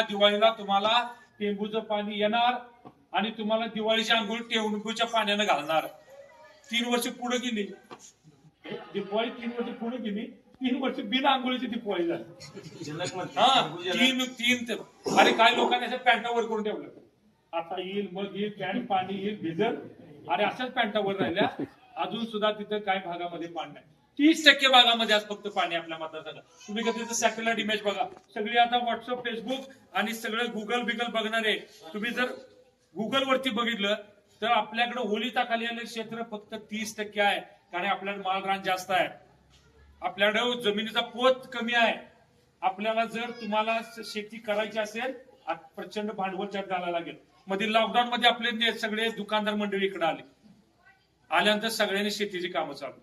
दिवाळीला तुम्हाला टेंबूचं पाणी येणार आणि तुम्हाला दिवाळीची आंघोळ टेंबूच्या पाण्यानं घालणार. तीन वर्ष पुढे गेली दिवाळी तीन वर्ष पुढे गेली तीन वर्ष बिना आंघोळीची दिवाळी झाली. हा तीन तीन अरे काय लोकांनी अशा पॅन्टा वर करून ठेवलं आता येईल मग येईल पॅन्ट पाणी येईल भिजल. आणि अशाच पॅन्टा वर राहिल्या. अजून सुद्धा तिथं काय भागामध्ये पाणी नाही. तीस टक्के भागामध्ये आज फक्त पाणी आपल्या मतदारसंघात. तुम्ही कधी सॅटेलाइट इमेज बघा. सगळी आता व्हॉट्सअप फेसबुक आणि सगळं गुगल बिगल बघणारे तुम्ही जर गुगल वरती बघितलं तर आपल्याकडे ओलिताखाली आलेलं क्षेत्र फक्त तीस टक्के आहे. कारण आपल्याकडे मालरान जास्त आहे. आपल्याकडे जमिनीचा पोत कमी आहे. आपल्याला जर तुम्हाला शेती करायची असेल प्रचंड भांडवल त्यात घालायला लागेल. मध्ये लॉकडाऊन मध्ये आपले सगळे दुकानदार मंडळी इकडे आले. आल्यानंतर सगळ्यांनी शेतीची कामं चालू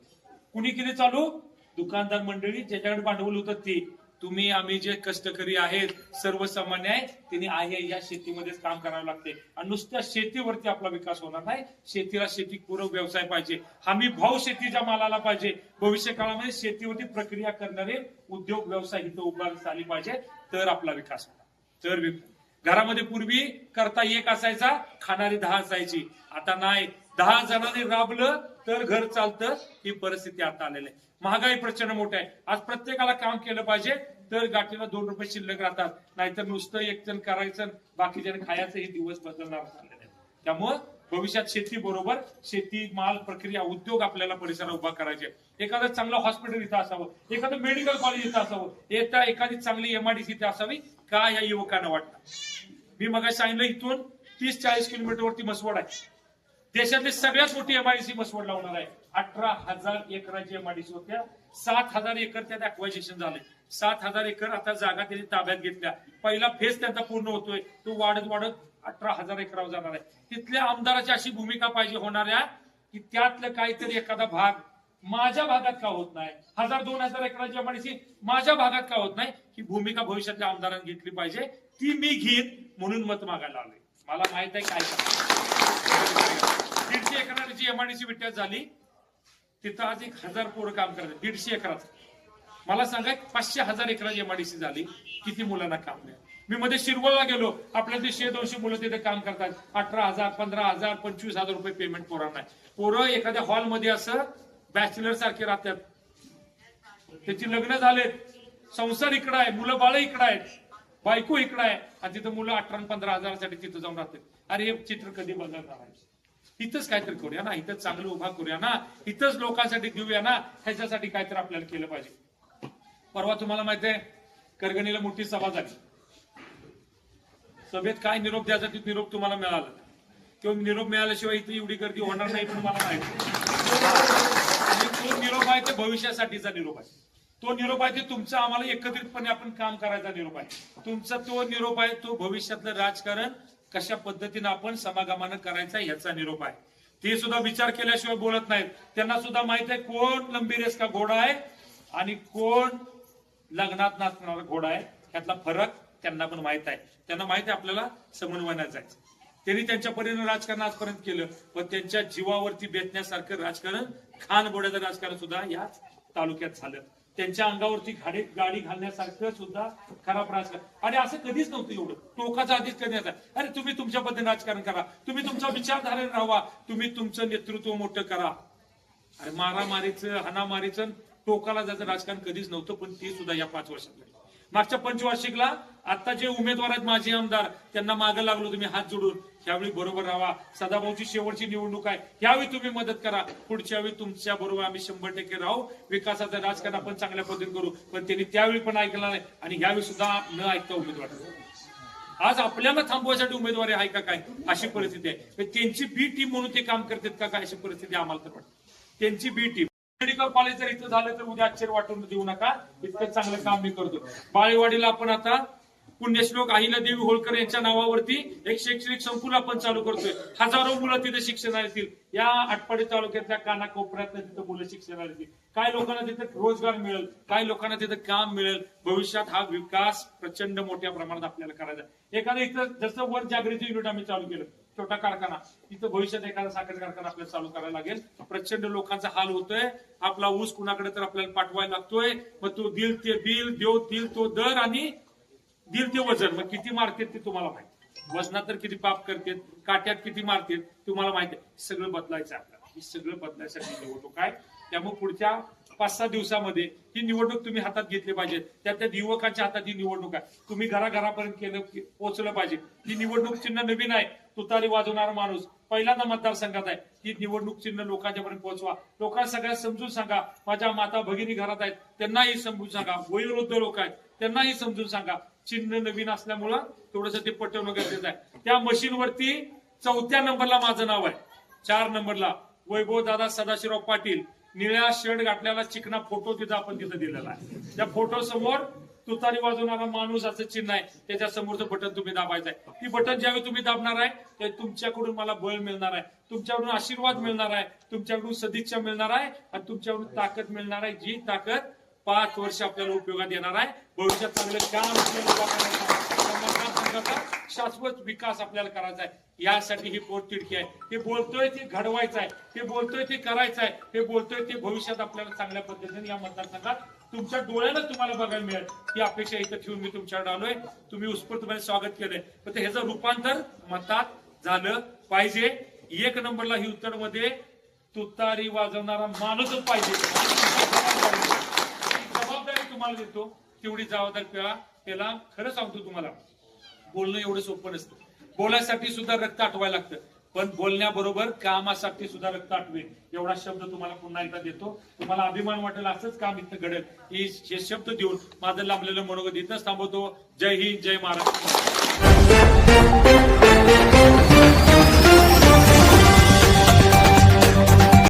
कुणी केली चालू? दुकानदार मंडळी ज्याच्याकडे भांडवल होतं ते. तुम्ही आम्ही जे कष्टकरी आहेत सर्वसामान्य आहे त्यांनी आहे या शेतीमध्येच काम करावं लागते आणि नुसत्या शेतीवरती आपला विकास होणार नाही. शेतीला शेतीपूरक व्यवसाय पाहिजे. हमी भाव शेतीच्या मालाला पाहिजे. भविष्य काळामध्ये शेतीवरती प्रक्रिया करणारे उद्योग व्यवसाय इथं उभारण्यात आली पाहिजे. तर आपला विकास होणार. तर घरामध्ये पूर्वी करता एक असायचा खाणारी दहा असायची. आता नाही. दहा जणांनी राबलं तर घर चालतं ही परिस्थिती आता आलेली आहे. महागाई प्रचंड मोठा आहे. आज प्रत्येकाला काम केलं पाहिजे तर गाठीला दोन रुपये शिल्लक राहतात. नाहीतर नुसतं एक जण करायचं बाकीच्याने खायचं हे दिवस बदलणार झालेले आहेत. त्यामुळं भविष्यात शेती बरोबर शेती माल प्रक्रिया उद्योग आपल्याला परिसरात उभा करायचे एखादं चांगलं हॉस्पिटल इथं असावं एखादं मेडिकल कॉलेज इथं असावं येता एखादी चांगली एमआयडीसी इथे असावी का या युवकांना वाटतं? मी मग सांगितलं इथून तीस चाळीस किलोमीटर वरती मसवड आहे. देशातली सगळ्यात मोठी एमआयडीसी बसवड लावणार आहे. अठरा हजार एकराची एमआयडीसी होत्या सात हजार एकर त्यात अक्वायझेशन झाले सात हजार एकर आता जागा त्यांनी ताब्यात घेतल्या. पहिला फेज त्यांचा पूर्ण होतोय. तो वाढत वाढत अठरा हजार एकरावर जाणार आहे. तिथल्या आमदाराची अशी भूमिका पाहिजे होणाऱ्या की त्यातलं काहीतरी एखादा भाग माझ्या भागात का होत नाही? हजार दोन हजार एकराची एमआयडीसी माझ्या भागात का होत नाही? ही भूमिका भविष्यातल्या आमदारांनी घेतली पाहिजे. ती मी घेईन म्हणून मत मागायला आले मला माहीत आहे काय दीडशे एकराची एमआयडीसी विट्यात झाली तिथं आज एक हजार पोरं काम करतात. दीडशे एकरात. मला सांगा पाचशे हजार एकराची एमआयडीसी झाली किती मुलांना काम नाही मी मध्ये शिरवळला गेलो आपल्या ते दोनशे मुलं तिथे काम करतात अठरा हजार पंधरा हजार पंचवीस हजार रुपये पेमेंट पोरांना. पोरं एखाद्या हॉलमध्ये असं बॅचलर सारखे राहतात. त्याची लग्न झालेत. संसार इकडं आहे मुलं बाळ इकडं आहेत. बायको इकडं आहे आणि तिथं मुलं अठरा पंधरा हजारासाठी तिथं जाऊन राहतात. अरे हे चित्र कधी बदलणार आहे इथंच काहीतरी करूया ना इथंच चांगलं उभा करूया ना इथंच लोकांसाठी देऊया ना ह्याच्यासाठी काहीतरी आपल्याला केलं पाहिजे. परवा तुम्हाला माहिती आहे करगणीला मोठी सभा झाली. सभेत काय निरोप द्यायचा तिथे निरोप तुम्हाला मिळाला. किंवा निरोप मिळाल्याशिवाय इथे एवढी गर्दी होणार नाही पण मला माहिती तो निरोप आहे ते भविष्यासाठीचा निरोप आहे. तो निरोप आहे ते तुमचा आम्हाला एकत्रितपणे आपण काम करायचा निरोप आहे. तुमचा तो निरोप आहे तो भविष्यातलं राजकारण कशा पद्धतीनं आपण समागमानं करायचा याचा निरोप आहे. ते सुद्धा विचार केल्याशिवाय बोलत नाहीत. त्यांना सुद्धा माहीत आहे कोण लंबी का घोडा आहे आणि कोण लग्नात नाचणारा घोडा आहे. ह्यातला फरक त्यांना पण माहीत आहे. त्यांना माहीत आहे आपल्याला समन्वयात जायचं. त्यांनी त्यांच्या परीने राजकारण आजपर्यंत केलं पण त्यांच्या जीवावरती बेतण्यासारखं राजकारण खान बोड्याचं राजकारण सुद्धा याच तालुक्यात झालं. त्यांच्या अंगावरती गाडी गाडी घालण्यासारखं सुद्धा खराब राजकारण आणि असं कधीच नव्हतं एवढं. टोकाचा आधीच कधी नव्हता अरे तुम्ही तुमच्या पद्धतीने राजकारण करा. तुम्ही तुमच्या विचारधारेने राहा. तुम्ही तुमचं नेतृत्व मोठं करा. अरे मारामारीचं हाणामारीचं टोकाला जायचं राजकारण कधीच नव्हतं पण ते सुद्धा या पाच वर्षात झालं. मागच्या पंचवार्षिकला आता जे उमेदवार आहेत माझे आमदार त्यांना मागे लागलो तुम्ही हात जोडून. ह्यावेळी बरोबर राहा. सदाभाऊची शेवटची निवडणूक आहे. यावेळी तुम्ही मदत करा. पुढच्या वेळी तुमच्या बरोबर आम्ही शंभर टक्के राहू. विकासाचं राजकारण आपण चांगल्या पद्धतीने करू. पण त्यांनी त्यावेळी पण ऐकलं नाही आणि ह्यावेळी सुद्धा न ऐकता उमेदवार. आज आपल्याला थांबवायसाठी उमेदवारी आहे का काय? अशी परिस्थिती आहे. त्यांची बी टीम म्हणून ते काम करतात का काय? अशी परिस्थिती आम्हाला तर वाटते. त्यांची बी टीम मेडिकल कॉलेज जर इथं झालं तर उद्या आश्चर्य वाटून देऊ नका. इतकं चांगलं काम मी करतो. बाळेवाडीला आपण आता पुण्यश्लोक देवी होळकर यांच्या नावावरती एक शैक्षणिक संकुल आपण चालू करतोय. हजारो मुलं तिथे शिक्षणाला येतील या आटपाडी तालुक्यातल्या कानाकोपऱ्यात तिथं मुलं शिक्षणाला येतील काय लोकांना तिथं रोजगार मिळेल? काय लोकांना तिथं काम मिळेल? भविष्यात हा विकास प्रचंड मोठ्या प्रमाणात आपल्याला करायचा एखादं इथं जसं वर जागृती युनिट आम्ही चालू केलं. छोटा कारखाना. तिथं भविष्यात एखादा साखर कारखाना आपल्याला चालू करायला लागेल. प्रचंड लोकांचा हाल होतोय. आपला ऊस कुणाकडे तर आपल्याला पाठवायला लागतोय. मग तो दिल ते बिल देव दिल तो दर आणि दिल ते वजन. मग किती मारतात ते तुम्हाला माहिती वजनात तर किती पाप करते काट्यात किती मारते तुम्हाला माहिती सगळं बदलायचं आपल्याला. हे सगळं बदलायसाठी होतो काय त्यामुळे पुढच्या पाच सहा दिवसामध्ये ही निवडणूक तुम्ही हातात घेतली पाहिजे. त्या त्या युवकांच्या हातात ही निवडणूक आहे. तुम्ही घराघरापर्यंत केलं पोहोचलं पाहिजे. ही निवडणूक चिन्ह नवीन आहे. तुतारी वाजवणारा माणूस पहिल्यांदा मतदारसंघात आहे. ही निवडणूक चिन्ह लोकांच्या पर्यंत पोहोचवा. लोकांना सगळ्या समजून सांगा. माझ्या माता भगिनी घरात आहेत. त्यांनाही समजून सांगा. वयोवृद्ध लोक आहेत. त्यांनाही समजून सांगा. चिन्ह नवीन असल्यामुळं थोडस ते पटवणं गरजेचं आहे. त्या मशीनवरती चौथ्या नंबरला माझं नाव आहे. चार नंबरला वैभव दादा सदाशिवराव पाटील. निळ्या शर्ट घातलेला चिकना फोटो तिथं आपण तिथं दिलेला आहे. त्या फोटो समोर तुतारी वाजवणारा माणूस असं चिन्ह आहे. त्याच्या समोरचं बटन तुम्ही दाबायचं आहे ती बटन ज्यावेळी तुम्ही दाबणार आहे ते तुमच्याकडून मला बळ मिळणार आहे. तुमच्याकडून आशीर्वाद मिळणार आहे. तुमच्याकडून सदिच्छा मिळणार आहे. आणि तुमच्याकडून ताकद मिळणार आहे. जी ताकद पाच वर्ष आपल्याला उपयोगात येणार आहे. भविष्यात चांगलं काम शाश्वत विकास आपल्याला करायचा आहे. यासाठी ही पोटतिडकी आहे. ते बोलतोय ते घडवायचं आहे. ते बोलतोय ते करायचं आहे. हे बोलतोय ते भविष्यात आपल्याला चांगल्या पद्धतीने या मतदारसंघात तुमच्या डोळ्यानं तुम्हाला बघायला मिळेल. ही अपेक्षा इथं ठेवून मी तुमच्याकडे आलोय. तुम्ही उत्स्फूर्तपणे स्वागत केलंय. पण ह्याचं रूपांतर मतात झालं पाहिजे एक नंबरला ही उत्तरमध्ये तुतारी वाजवणारा माणूसच पाहिजे. जबाबदारी तुम्हाला देतो. तेवढी जबाबदारी त्याला खरं सांगतो तुम्हाला बोलणं एवढं सोपं नसतं. बोलायसाठी सुद्धा रक्त आठवायला लागतं. पण बोलण्याबरोबर कामासाठी सुद्धा रक्त आठवेल. एवढा शब्द तुम्हाला पुन्हा एकदा देतो. तुम्हाला अभिमान वाटेल असंच काम इथं घडेल. ही हे शब्द देऊन माझं लांबलेलं मनोगत इथंच थांबवतो. जय हिंद जय महाराष्ट्र.